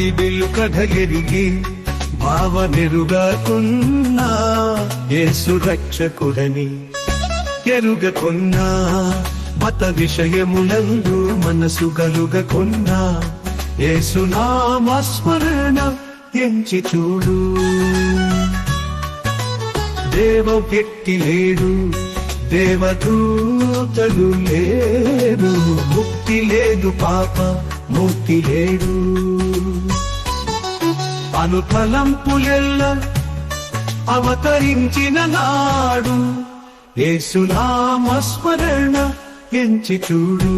Bible కథ ఎరిగి భావనెరుగాకున్నా యేసు రక్షకుడని ఎరుగకున్నా మత విషయములందు మనసు గలుగకున్నా యేసునామ నామస్మరణ ఎంచి చూడు. దేవ వ్యక్తి లేడు దేవదూతలు లేరు ముక్తి లేదు పాప ముక్తి లేడు. అనుఫలంపులెల్ల అవతరించిన నాడు ఏసునామస్మరణ ఎంచి చూడు.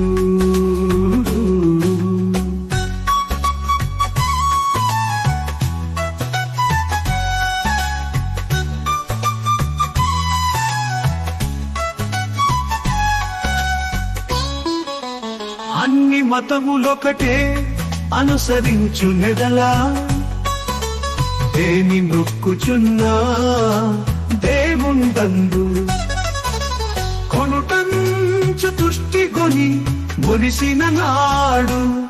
మతములొకటే అనుసరించు నెదలా. దేని నొక్కుచున్నా దేవుందందు. కొనుటంచు తుష్టి కొని మురిసిన నాడు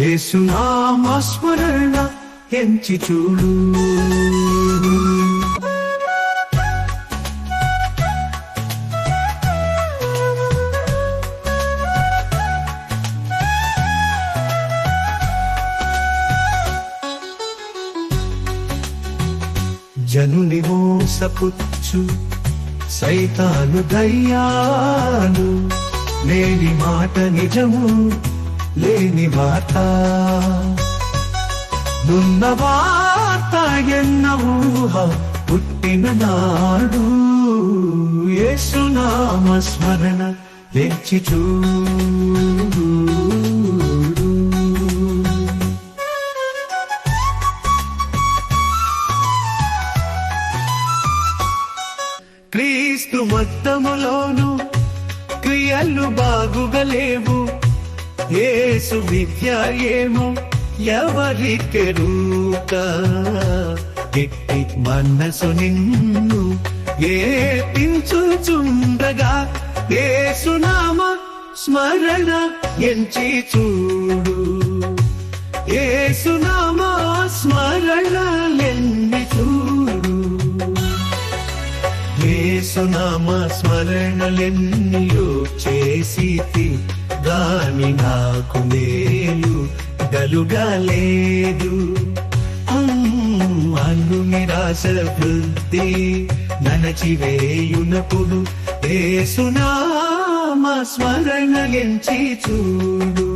ఏసునామస్మరణ ఎంచి చూడు జనుని మోసపుచ్చు. సైతాను దయ్యాలు. లేని మాట నిజము లేని వార్త. నున్న వార్త ఎన్న ఊహ పుట్టిన నాడు. ఏసునామ స్మరణ లేచి చూ క్రీస్తు మొత్తములోను క్రియలు బాగుగలేవు. యేసు విద్య ఏమో ఎవరికెరుక ఎట్టి మనసు నిన్ను ఏ పించుచుండగా యేసునామ స్మరణ ఎంచి చూడు. ఏసునామ యేసునామ స్మరణలెన్నయో చేసి దాని నాకు మేలు గలుగలేదు అన్ను నిరాశ వృద్ధి ననచివేయునప్పుడు యేసునామ స్మరణలించి చూడు.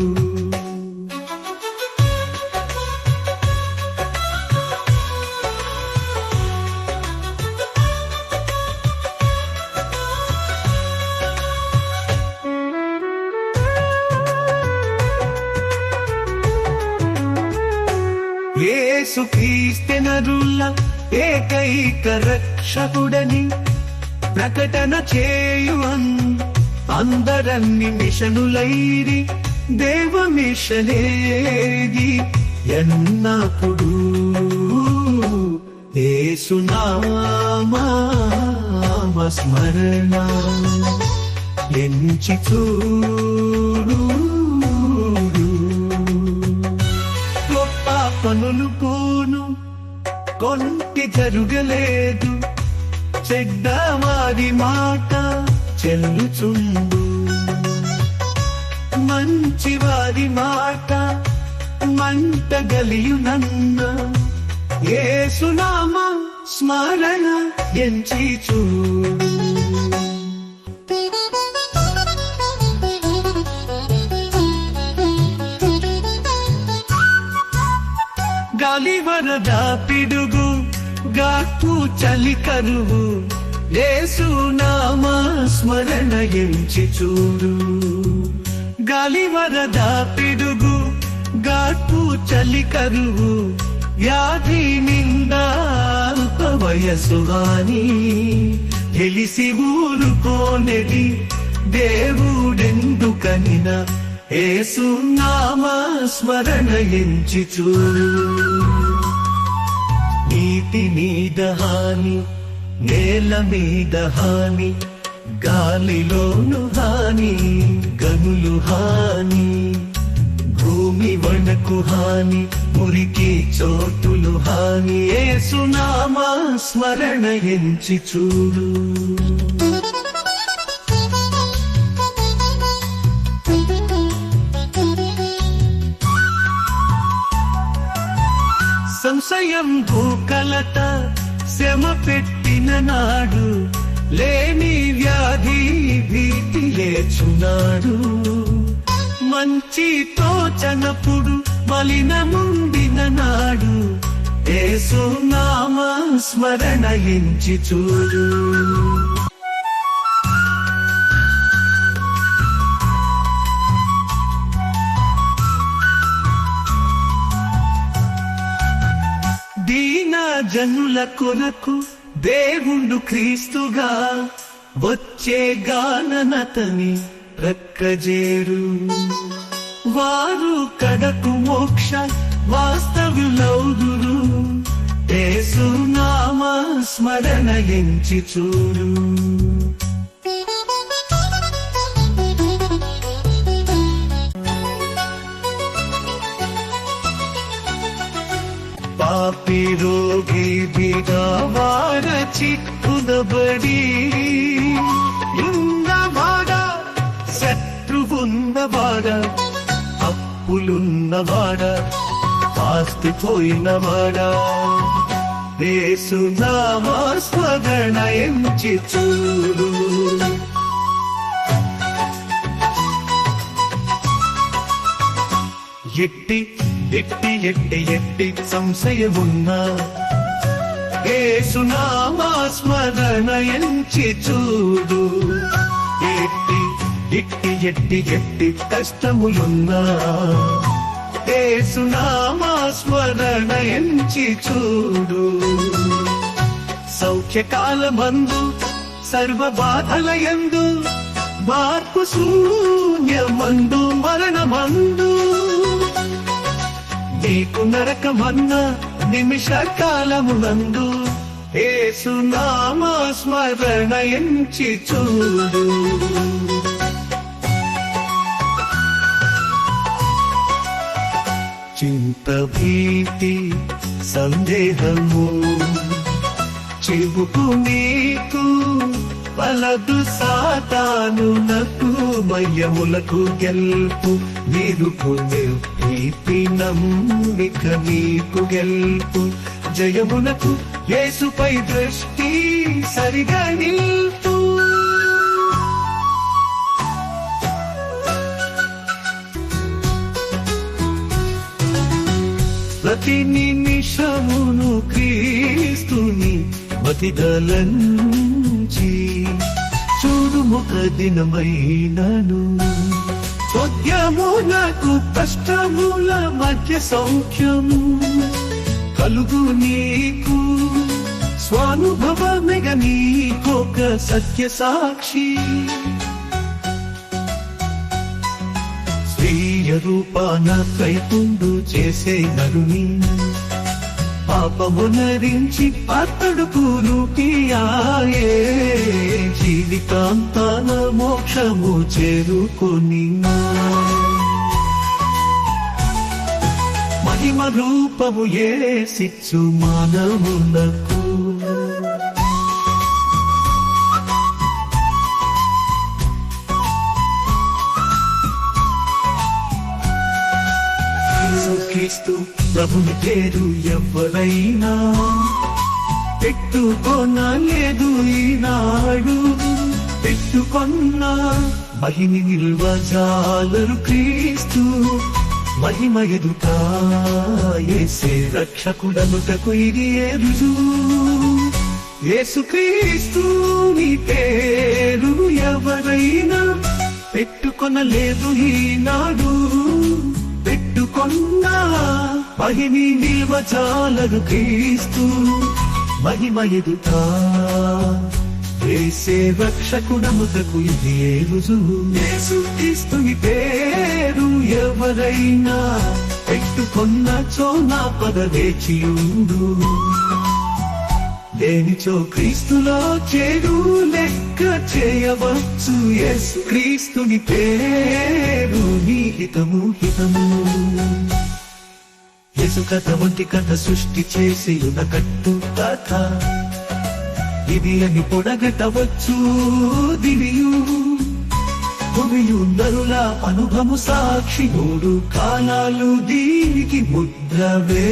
యేసుక్రీస్తునరుల ఏకైక రక్షకుడని ప్రకటన చేయువన్ అందరన్ని మిషనులైరి దేవ మిషనేది ఎన్నప్పుడు ఏసునామా స్మరణ ఎంచి చూడు పనులు పోను కొంటి జరుగలేదు. చెడ్డ వారి మాట చెల్లుచుండు. మంచి వారి మాట మంట గలియునన్న ఏసునామ స్మరణ ఎంచి చూడు వరద పిడుగు గాకు చలి కరువు. యేసు నామా స్మరణ ఎంచి చూడు. గాలి వరద పిడుగు గాకు చలి కరువు. వ్యాధి నిందా అల్ప వయసు హాని తెలిసి ఊరుకోనెది దేవుడెందుకనిన ఏసు నామ స్మరణ ఎంచి చూడు. నీటి మీద హాని నేల మీద హాని గాలిలోను హాని గనులు హాని భూమి వణకు హాని మురికి చోటులు హాని. ఏసునామా స్మరణ ఎంచి చూడు. సంశయం భూకలత శ్రమ పెట్టిన నాడు లేని వ్యాధి భీతి లేచున్నాడు. మంచి తోచనప్పుడు మలినముండిన నాడు ఏసునామ స్మరణ ఎంచి చూడు జనుల కొరకు దేవుడు క్రీస్తుగా వచ్చే గాననతని ప్రక్కజేరు. వారు కడకు మోక్ష వాస్తవులౌదురు ఏసునామ స్మరణ ఎంచి చూడు చిక్కునబడి ఉన్నవాడ శత్రువున్నవాడ అప్పులున్నవాడ ఆస్తి పోయినవాడ దేశునామా స్మరణ ఎంచి చూడు ఎట్టి ఎట్టి ఎట్టి ఎట్టి సంశయమున్నా ఏసునామా స్మరణ ఎంచి చూడు. ఎట్టి ఇట్టి ఎట్టి ఎట్టి కష్టములున్నా. ఏసునామా స్మరణ ఎంచి చూడు. సౌఖ్యకాల మందు సర్వ బాధలయందు మార్పు శూన్యమందు మరణమందు నీకు నరకమన్న నిమిష కాలమునందు ఏసునామా స్మరణ ఎంచి చూడు. చింత భీతి సందేహము చెబుకు నీకు పలదు సాతాను నకు మయములకు గెల్పు నీరుకు భీతి నమ్మిక నీకు గెల్పు. జయమునకు యేసుపై దృష్టి సరిగా నిల్పు. ప్రతి నిమిషమును క్రీస్తుని మతిదలంచి చూడు ముఖ దినమైనను. నాకు కష్టముల మధ్య సౌఖ్యము. కలుగు నీకు స్వానుభవమెగ నీకొక సత్య సాక్షి. స్వీయ రూపాన కైకుండు చేసే నరుని. పాపమునరించి అతడుకు రూపియాయే జీవితాంతాన మోక్షము చేరుకొని మహిమ రూపము ఏ సిచ్చు మానవులకు క్రీస్తు ప్రభుని పేరు ఎవరైనా? పెట్టుకొనలేదు ఈనాడు. పెట్టుకొన్న మహిమి నిల్వ జాలరు క్రీస్తు. మహిమ ఎదుట ఏసే రక్షకుడనుటకు ఇది ఏ రుజువు యేసుక్రీస్తు నీ పేరు ఎవరైనా పెట్టుకొనలేదు ఈనాడు. పెట్టుకొన్నా మహిమి నిల్వ చాలను క్రీస్తు. మహిమ ఎదుతా వేసే రక్షకుడముదకు ఇది ఏ రుజువు. యేసు పేరు ఎవరైనా పెట్టుకొన్న చోనా పద వేచియుండు దేనిచో క్రీస్తులో చేరు లెక్క చేయవచ్చు. ఎస్ క్రీస్తుని పేరు నీ హితము హితము. కథ వంటి కథ సృష్టి చేసి కట్టు కథ. ఇది అని పొడగటవచ్చు దివియు భూమియు నరుల అనుభము సాక్షి మూడు కాలాలు దీనికి ముద్రవే.